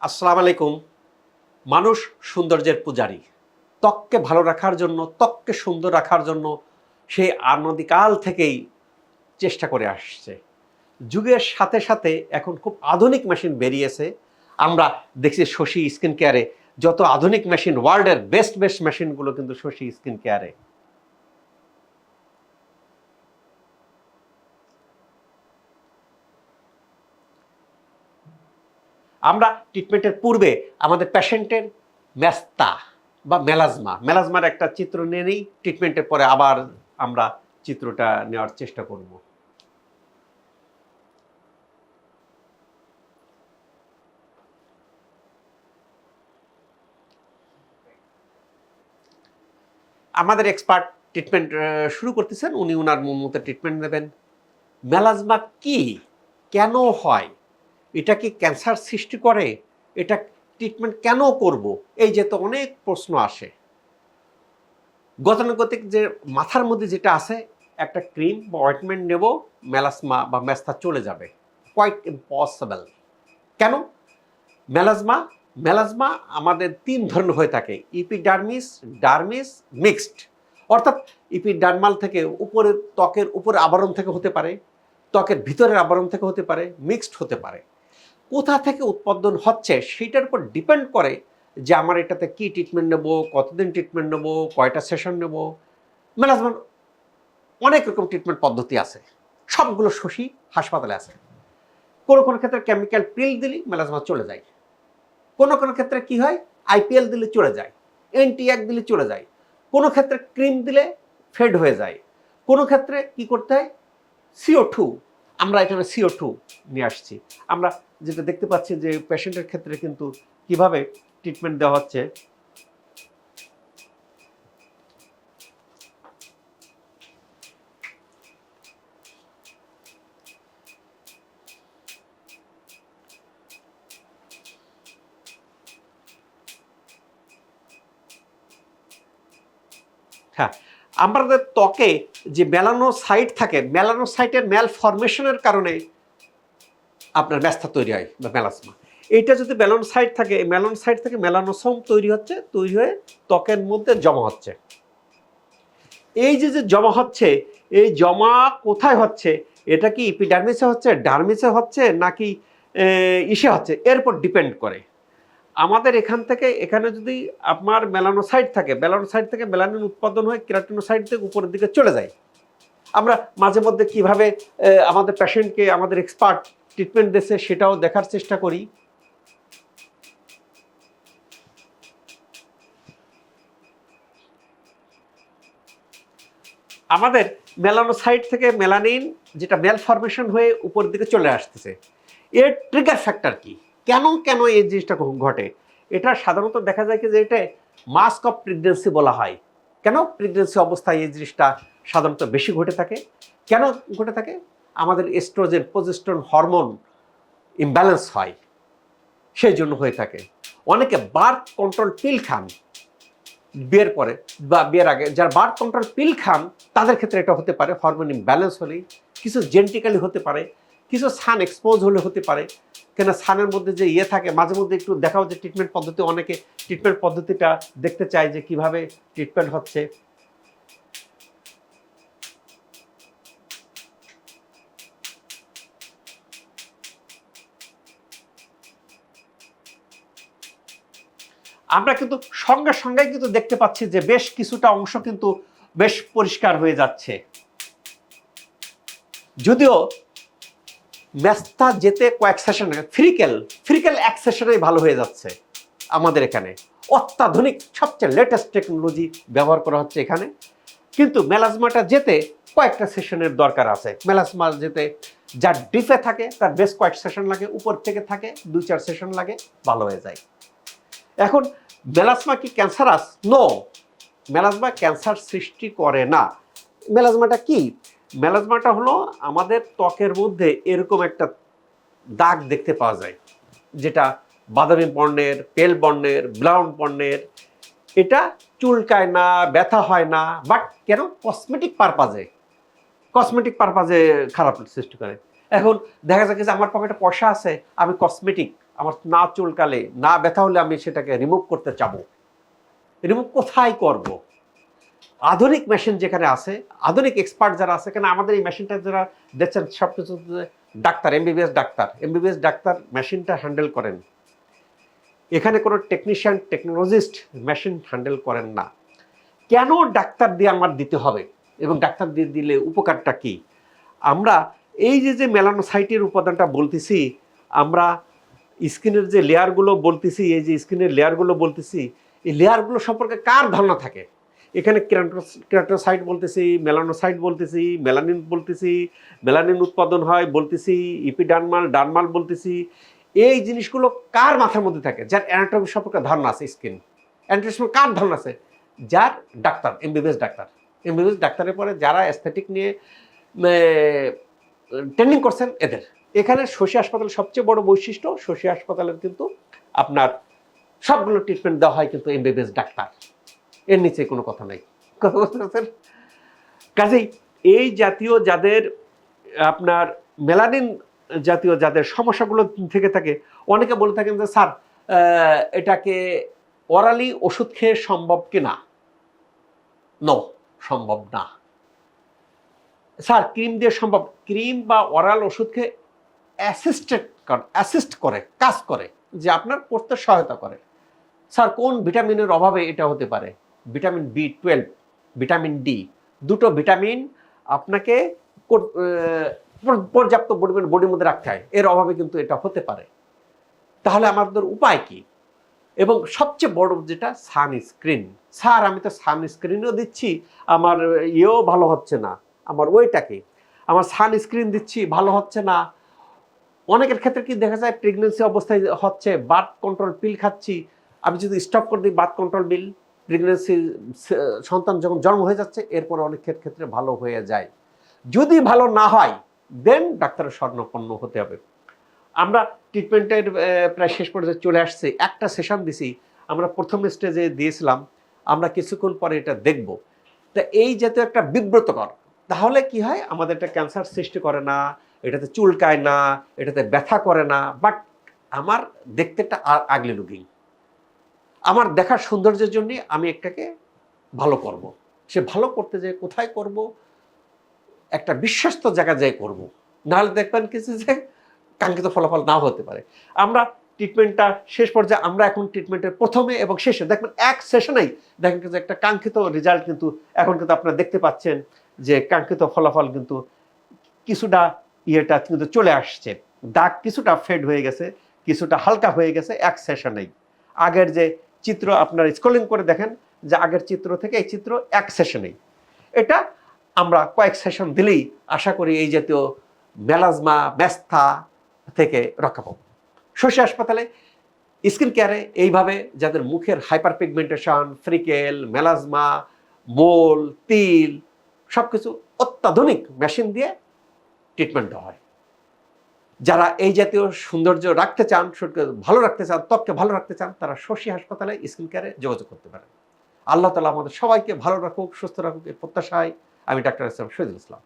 আসসালামু আলাইকুম। মানুষ সৌন্দর্যের পূজারী। ত্বককে ভালো রাখার জন্য, ত্বককে সুন্দর রাখার জন্য সেই আনন্দিকাল থেকেই চেষ্টা করে আসছে। যুগের সাথে সাথে এখন খুব আধুনিক মেশিন বেরিয়েছে। আমরা দেখছি শশী স্কিন কেয়ারে যত আধুনিক মেশিন, ওয়ার্ল্ডের বেস্ট বেস্ট মেশিনগুলো কিন্তু শশী স্কিন কেয়ারে আমরা ট্রিটমেন্টের পূর্বে আমাদের পেশেন্টের ম্যাস্তা বা মেলাজমা মেলাজমার একটা চিত্র নিয়ে নিই ট্রিটমেন্টের পরে আবার আমরা চিত্রটা নেওয়ার চেষ্টা করব। আমাদের এক্সপার্ট ট্রিটমেন্ট শুরু করতেছেন, উনি ওনার মতো ট্রিটমেন্ট নেবেন। মেলাজমা কি? কেন হয়? এটা কি ক্যান্সার সৃষ্টি করে? এটা ট্রিটমেন্ট কেন করব? এই যে তো অনেক প্রশ্ন আসে। গতানুগতিক যে মাথার মধ্যে যেটা আছে, একটা ক্রিম বা অয়েন্টমেন্ট নেব মেলাসমা বা ম্যাস্তা চলে যাবে। কোয়াইট ইম্পসিবল কেন? মেলাজমা মেলাজমা আমাদের তিন ধরনের হয়ে থাকে। ইপিডার্মিস ডার্মিস মিক্সড অর্থাৎ ইপিডার্মাল থেকে উপরে ত্বকের উপরে আবরণ থেকে হতে পারে, ত্বকের ভিতরের আবরণ থেকে হতে পারে মিক্সড হতে পারে। কোথা থেকে উৎপাদন হচ্ছে সেটার উপর ডিপেন্ড করে যে আমার এটাতে কি ট্রিটমেন্ট নেব, কতদিন ট্রিটমেন্ট নেব, কয়টা সেশন নেব। ম্যানেজমেন্ট অনেক রকম ট্রিটমেন্ট পদ্ধতি আছে। সবগুলো শশী হাসপাতালে আছে। কোনো কোনো ক্ষেত্রে কেমিক্যাল পিল দিলেই মেলাজমা চলে যায়। কোনো কোনো ক্ষেত্রে কি হয়? আইপিএল দিলে চলে যায়। এনটি এক দিলে চলে যায়। কোনো ক্ষেত্রে ক্রিম দিলে ফেড হয়ে যায়। কোনো ক্ষেত্রে কি করতে হয়? সিও টু আমরা এখানে সিও টু নিয়ে আসছি। আমরা যেটা দেখতে পাচ্ছি যে পেশেন্টের ক্ষেত্রে কিন্তু কীভাবে ট্রিটমেন্ট দেওয়া হচ্ছে হ্যাঁ আমাদের ত্বকে যে মেলানোসাইট থাকে, মেলানোসাইটের ম্যাল ফরমেশনের কারণে আপনার ব্যস্তা তৈরি হয় বা মেলাসমা এইটা যদি মেলানোসাইট থাকে, এই মেলানোসাইট থেকে মেলানোসোম তৈরি হচ্ছে, তৈরি হয়ে ত্বকের মধ্যে জমা হচ্ছে। এই যে যে জমা হচ্ছে, এই জমা কোথায় হচ্ছে? এটা কি ইপিডার্মিসে হচ্ছে ডার্মিসে হচ্ছে, নাকি ইসে হচ্ছে? এর উপর ডিপেন্ড করে। আমাদের এখান থেকে, এখানে যদি আপনার মেলানোসাইট থাকে, মেলানোসাইট থেকে মেলানিন উৎপাদন হয়ে, কেরাটিনোসাইট থেকে উপরের দিকে চলে যায়। আমরা মাঝে মধ্যে কীভাবে আমাদের পেশেন্টকে, আমাদের এক্সপার্ট ট্রিটমেন্ট দিচ্ছে সেটাও দেখার চেষ্টা করি। আমাদের মেলানোসাইট থেকে মেলানিন, যেটা মেল ফরমেশন হয়ে উপর দিকে চলে আসতেছে। এর ট্রিগার ফ্যাক্টর কি? কেন কেন এই জিনিসটা ঘটে? এটা সাধারণত দেখা যায় কি যে এটা মাস্ক অফ প্রেগনেন্সি বলা হয়। কেন প্রেগনেন্সি অবস্থায় এই জিনিসটা সাধারণত বেশি ঘটে থাকে? কেন ঘটে থাকে? আমাদের এস্ট্রোজেন প্রজেস্ট্রন হরমোন ইমব্যালেন্স হয়। সেই জন্য হয়ে থাকে। অনেকে বার্থ কন্ট্রোল পিল খান বিয়ের পরে বা বিয়ের আগে। যারা বার্থ কন্ট্রোল পিল খান, তাদের ক্ষেত্রে এটা হতে পারে হরমোন ইমব্যালেন্স হলেই। কিছু জেনেটিক্যালি হতে পারে। কিছু সান এক্সপোজ হলে হতে পারে। কেন সানের মধ্যে যে ইয়ে থাকে, মাঝে মধ্যে একটু দেখাও যে ট্রিটমেন্ট পদ্ধতি, অনেকে ট্রিটমেন্ট পদ্ধতিটা দেখতে চায় যে কীভাবে ট্রিটমেন্ট হচ্ছে। আমরা কিন্তু সঙ্গে সঙ্গে কিন্তু দেখতে পাচ্ছি যে বেশ কিছুটা অংশ কিন্তু বেশ পরিষ্কার হয়ে যাচ্ছে। যদিও ম্যাস্তা যেতে কয়েক সেশনে ফ্রিকেল ফ্রিকেল এক সেশনেই ভালো হয়ে যাচ্ছে আমাদের এখানে। অত্যাধুনিক, সবচেয়ে লেটেস্ট টেকনোলজি ব্যবহার করা হচ্ছে এখানে। কিন্তু মেলাজমাটা যেতে কয়েকটা সেশনের দরকার আছে। মেলাজমা যেতে যার ডিপে থাকে, তার বেশ কয়েক সেশন লাগে, উপর থেকে থাকে, দুই চার সেশন লাগে, ভালো হয়ে যায়। এখন মেলাজমা কি ক্যান্সারাস নো মেলাজমা ক্যান্সার সৃষ্টি করে না। মেলাজমাটা কি? মেলাজমাটা হলো আমাদের ত্বকের মধ্যে এরকম একটা দাগ দেখতে পাওয়া যায়, যেটা বাদামি বর্ণের, পেল বর্ণের, ব্রাউন বর্ণের। এটা চুলকায় না, ব্যথা হয় না, বাট কেন কসমেটিক পারপাজে কসমেটিক পারপাজে খারাপ সৃষ্টি করে। এখন দেখা যাচ্ছে যে আমার পকেটে পয়সা আছে, আমি কসমেটিক, আমার না চুলকালে, না ব্যথা হলে আমি সেটাকে রিমুভ করতে চাবো। রিমুভ কোথায় করব? আধুনিক মেশিন যেখানে আছে, আধুনিক এক্সপার্ট যারা আছে, কেন আমাদের এই মেশিনটা যারা দেখছেন সব কিছু doctor MBBS doctor. MBBS doctor মেশিনটা হ্যান্ডেল করেন। এখানে কোনো টেকনিশিয়ান টেকনোলজিস্ট মেশিন হ্যান্ডেল করেন না। কেন ডাক্তার দিয়ে আমার দিতে হবে? এবং ডাক্তার দিয়ে দিলে উপকারটা কি? আমরা এই যে যে মেলানোসাইটের উপাদানটা বলতেছি, আমরা স্কিনের যে লেয়ারগুলো বলতেছি, এই যে স্কিনের লেয়ারগুলো বলতেছি, এই লেয়ারগুলো সম্পর্কে কার ধারণা থাকে? এখানে ক্রাটোসাইট বলতেছি, মেলানোসাইট বলতেছি, মেলানিন বলতেছি, মেলানিন উৎপাদন হয় বলতেছি, ইপিডানমাল, ডানমাল বলতেছি। এই জিনিসগুলো কার মাথার মধ্যে থাকে? যার অ্যানাটমি সম্পর্কে ধারণা আছে স্কিন অ্যানাটমি কার ধারণা আছে? যার ডাক্তার এমবিবিএস ডাক্তার। এমবিবিএস ডাক্তারের পরে যারা অ্যাস্থেটিক নিয়ে ট্রেনিং করছেন, এদের। এখানে শশী হাসপাতালের সবচেয়ে বড় বৈশিষ্ট্য, শশী হাসপাতালের কিন্তু আপনার সবগুলো ট্রিটমেন্ট দেওয়া হয় কিন্তু এমবিবিএস ডাক্তার। এর নিচে কোনো কথা নাই। কথা বুঝতে পারছেন? কাজেই এই জাতীয় যাদের, আপনার মেলানিন জাতীয় যাদের সমস্যাগুলো থেকে থাকে, অনেকে বলে থাকেন যে, স্যার এটাকে ওরালি ওষুধ খেয়ে সম্ভব কি না? নো সম্ভব না। স্যার, ক্রিম দিয়ে সম্ভব, ক্রিম বা ওরাল ওষুধ খেয়ে অ্যাসিস্টেড অ্যাসিস্ট করে, কাজ করে, যে আপনার পড়তে সহায়তা করে। স্যার, কোন ভিটামিনের অভাবে এটা হতে পারে? Vitamin B twelve vitamin D দুটো ভিটামিন আপনাকে পর্যাপ্ত পরিমাণ বডির মধ্যে রাখতে হয়। এর অভাবে কিন্তু এটা হতে পারে। তাহলে আমাদের উপায় কি? এবং সবচেয়ে বড় যেটা সানস্ক্রিন স্যার, আমি তো সানস্ক্রিনও দিচ্ছি, আমার ইয়েও ভালো হচ্ছে না। আমার ওইটাকে আমার সানস্ক্রিন দিচ্ছি, ভালো হচ্ছে না। অনেকের ক্ষেত্রে কি দেখা যায় প্রেগনেন্সি অবস্থায় হচ্ছে বার্থ কন্ট্রোল পিল খাচ্ছি। আমি যদি স্টপ করে দিই বার্থ কন্ট্রোল বিল প্রেগনেন্সি সন্তান যখন জন্ম হয়ে যাচ্ছে, এরপর অনেক ক্ষেত- ক্ষেত্রে ভালো হয়ে যায়। যদি ভালো না হয় দেন ডাক্তারের স্বর্ণপন্ন হতে হবে। আমরা ট্রিটমেন্টের প্রায় শেষ পর্যায়ে চলে আসছে। একটা সেশন দিছি। আমরা প্রথম স্টেজে দিয়েছিলাম। আমরা কিছুক্ষণ পরে এটা দেখব। তা এই জাতীয় একটা বিব্রতকর। তাহলে কি হয়? আমাদের একটা ক্যান্সার সৃষ্টি করে না, এটাতে চুলকায় না, এটাতে ব্যথা করে না বাট আমার দেখতে একটা আগলি লুকিং আমার দেখার সৌন্দর্যের জন্য আমি একটাকে ভালো করব। সে ভালো করতে যে কোথায় করব একটা বিশ্বস্ত জায়গায় যেয়ে করব। নাহলে দেখবেন কিছু যে কাঙ্ক্ষিত ফলাফল নাও হতে পারে আমরা ট্রিটমেন্টটা শেষ পর্যায়ে আমরা এখন ট্রিটমেন্টের প্রথমে এবং শেষে, দেখবেন এক সেশনেই দেখেন যে একটা কাঙ্ক্ষিত রেজাল্ট কিন্তু এখন কিন্তু আপনারা দেখতে পাচ্ছেন যে কাঙ্ক্ষিত ফলাফল কিন্তু কিছুটা ইয়েটা কিন্তু চলে আসছে দাগ কিছুটা ফেড হয়ে গেছে, কিছুটা হালকা হয়ে গেছে এক সেশনেই আগের যে চিত্র আপনার স্ক্রলিং করে দেখেন যে আগের চিত্র থেকে এই চিত্র এক সেশনেই এটা আমরা কয়েক সেশন দিলেই আশা করি এই জাতীয় মেলাজমা ব্যস্থা থেকে রক্ষা পাবো। শশী হাসপাতালে স্কিন কেয়ারে এইভাবে যাদের মুখের hyper pigmentation freckle melasma mole তিল সব কিছু অত্যাধুনিক মেশিন দিয়ে ট্রিটমেন্ট হয়। যারা এই জাতীয় সৌন্দর্য রাখতে চান ভালো রাখতে চান, ত্বককে ভালো রাখতে চান, তারা শশী হাসপাতালে স্কিন কেয়ারে যোগাযোগ করতে পারেন। আল্লাহ তালা আমাদের সবাইকে ভালো রাখুক, সুস্থ রাখুক, এর প্রত্যাশায় আমি ডাক্তার ইসলাম শহীদুল ইসলাম।